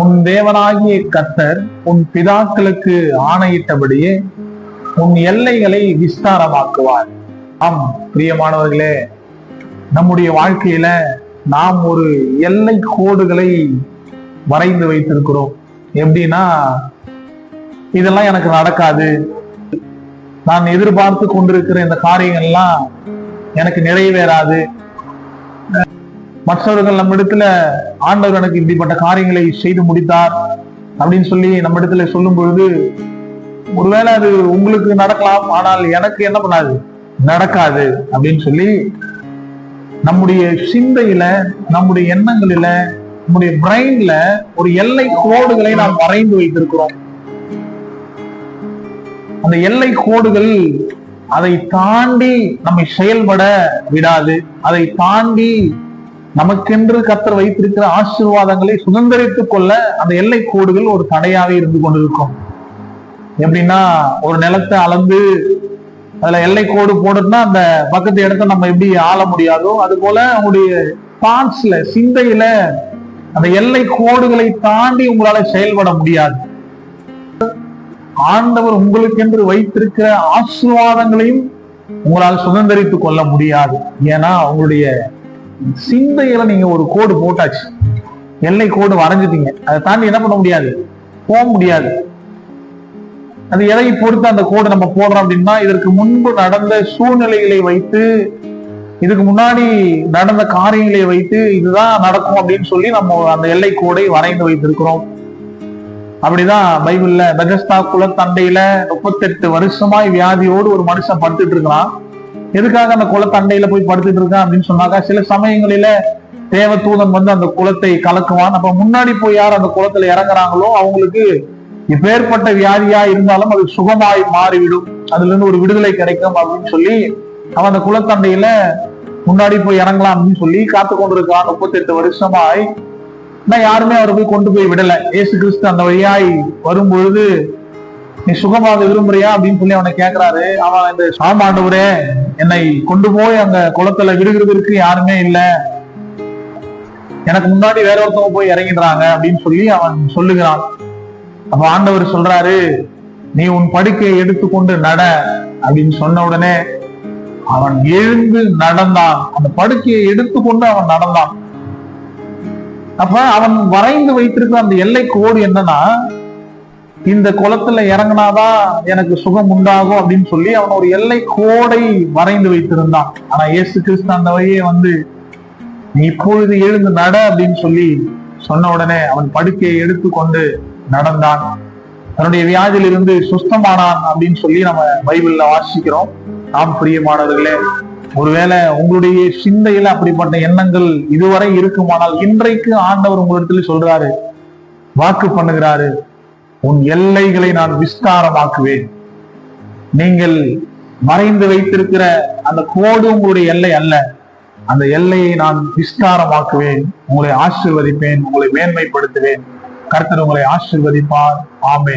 உன் தேவனாகிய கத்தர் உன் பிதாக்களுக்கு ஆணையிட்டபடியே உன் எல்லைகளை விஸ்தாரமாக்குவார். ஆம் பிரியமானவர்களே நம்முடைய வாழ்க்கையில நாம் ஒரு எல்லை கோடுகளை வரைந்து வைத்திருக்கிறோம். எப்படின்னா இதெல்லாம் எனக்கு நடக்காது. நான் எதிர்பார்த்து கொண்டிருக்கிற இந்த காரியங்கள்லாம் எனக்கு நிறைவேறாது. மற்றவர்கள் நம்ம இடத்துல ஆண்டவர் எனக்கு இப்படிப்பட்ட காரியங்களை செய்து முடித்தார் அப்படின்னு சொல்லி நம்ம இடத்துல சொல்லும் பொழுது ஒருவேளை அது உங்களுக்கு நடக்கலாம் ஆனால் எனக்கு என்ன பண்ணாது? நடக்காது அப்படின்னு சொல்லி நம்முடைய சிந்தையில நம்முடைய எண்ணங்களில நம்முடைய பிரெயின்ல ஒரு எல்லை கோடுகளை நாம் வரைந்து வைத்திருக்கிறோம். அந்த எல்லை கோடுகள் அதை தாண்டி நம்மை செயல்பட விடாது. அதை தாண்டி நமக்கென்று கத்தர் வைத்திருக்கிற ஆசீர்வாதங்களை சுதந்திரித்துக் கொள்ள அந்த எல்லை கோடுகள் ஒரு தடையாக இருந்து கொண்டிருக்கும். எப்படின்னா ஒரு நிலத்தை அளந்து அதுல எல்லை கோடு போடுறதுன்னா அந்த பக்கத்து இடத்த நம்ம எப்படி ஆள முடியாதோ அது போல உங்களுடைய தாட்ஸ்ல சிந்தையில அந்த எல்லை கோடுகளை தாண்டி உங்களால செயல்பட முடியாது. ஆண்டவர் உங்களுக்கென்று வைத்திருக்கிற ஆசீர்வாதங்களையும் உங்களால் சுதந்திரித்துக் கொள்ள முடியாது. ஏன்னா அவங்களுடைய சிந்தையில நீங்க ஒரு கோடு போட்டாச்சு. எல்லை கோடு வரைஞ்சிட்டீங்க. அதை தாண்டி என்ன பண்ண முடியாது? போக முடியாது. அது எதை பொறுத்து அந்த கோடு நம்ம போடுறோம் அப்படின்னா இதற்கு முன்பு நடந்த சூழ்நிலைகளை வைத்து இதுக்கு முன்னாடி நடந்த காரியங்களை வைத்து இதுதான் நடக்கும் அப்படின்னு சொல்லி நம்ம அந்த எல்லை கோடை வரைந்து வைத்திருக்கிறோம். அப்படிதான் பைபிள்ல பெகஸ்தா குலத்தண்டையில முப்பத்தெட்டு வருஷமாய் வியாதியோடு ஒரு மனுஷன் படுத்துட்டு இருக்கிறான். எதுக்காக அந்த குளத்தண்டையில போய் படுத்துட்டு இருக்கான் அப்படின்னு சொன்னாக்கா சில சமயங்களில தேவ தூதன் வந்து அந்த குளத்தை கலக்குவான். அப்ப முன்னாடி போய் யார் அந்த குளத்துல இறங்குறாங்களோ அவங்களுக்கு இப்பேற்பட்ட வியாதியா இருந்தாலும் அது சுகமாய் மாறிவிடும். அதுல இருந்து ஒரு விடுதலை கிடைக்கும் அப்படின்னு சொல்லி அவன் அந்த குளத்தண்டையில முன்னாடி போய் இறங்கலாம் அப்படின்னு சொல்லி காத்து கொண்டிருக்கான். முப்பத்தெட்டு வருஷமாய். ஆனா யாருமே அவரை போய் கொண்டு போய் விடல. ஏசு கிறிஸ்து அந்த வழியாய் வரும்பொழுது நீ சுகமாக விரும்புறியா அப்படின்னு சொல்லி அவனை கேக்குறாரு. அவன் இந்த சாமாண்டவரே என்னை கொண்டு போய் அந்த குளத்துல விடுகிறதுக்கு யாருமே இல்லை. எனக்கு முன்னாடி வேற ஒருத்தவங்க போய் இறங்கிடுறாங்க அப்படின்னு சொல்லி அவன் சொல்லுகிறான். அப்ப ஆண்டவர் சொல்றாரு நீ உன் படுக்கையை எடுத்துக்கொண்டு நட அப்படின்னு சொன்ன உடனே அவன் எழுந்து நடந்தான். அந்த படுக்கையை எடுத்துக்கொண்டு அவன் நடந்தான். அப்ப அவன் வரைந்து வைத்திருக்கிற அந்த எல்லை கோடு என்னன்னா இந்த குளத்துல இறங்கினாதான் எனக்கு சுகம் உண்டாகும் அப்படின்னு சொல்லி அவன் ஒரு எல்லை கோடை வரைந்து வைத்திருந்தான். ஆனா இயேசு கிறிஸ்து அந்த வழியே வந்து நீ இப்பொழுது எழுந்து நட அப்படின்னு சொல்லி சொன்ன உடனே அவன் படுக்கையை எடுத்துக்கொண்டு நடந்தான். தன்னுடைய வியாதியிலிருந்து சுஸ்தமானான் அப்படின்னு சொல்லி நம்ம பைபிள்ல வாசிக்கிறோம். நாம் பிரியமானவர்களே ஒருவேளை உங்களுடைய சிந்தையில அப்படிப்பட்ட எண்ணங்கள் இதுவரை இருக்குமானால் இன்றைக்கு ஆண்டவர் உங்களிடத்துல சொல்றாரு வாக்கு பண்ணுகிறாரு. உன் எல்லைகளை நான் விஸ்தாரமாக்குவேன். நீங்கள் மறைந்து வைத்திருக்கிற அந்த கோடு உங்களுடைய எல்லை அல்ல. அந்த எல்லையை நான் விஸ்தாரமாக்குவேன். உங்களை ஆசிர்வதிப்பேன். உங்களை மேன்மைப்படுத்துவேன். கர்த்தர் உங்களை ஆசிர்வதிப்பார். ஆமே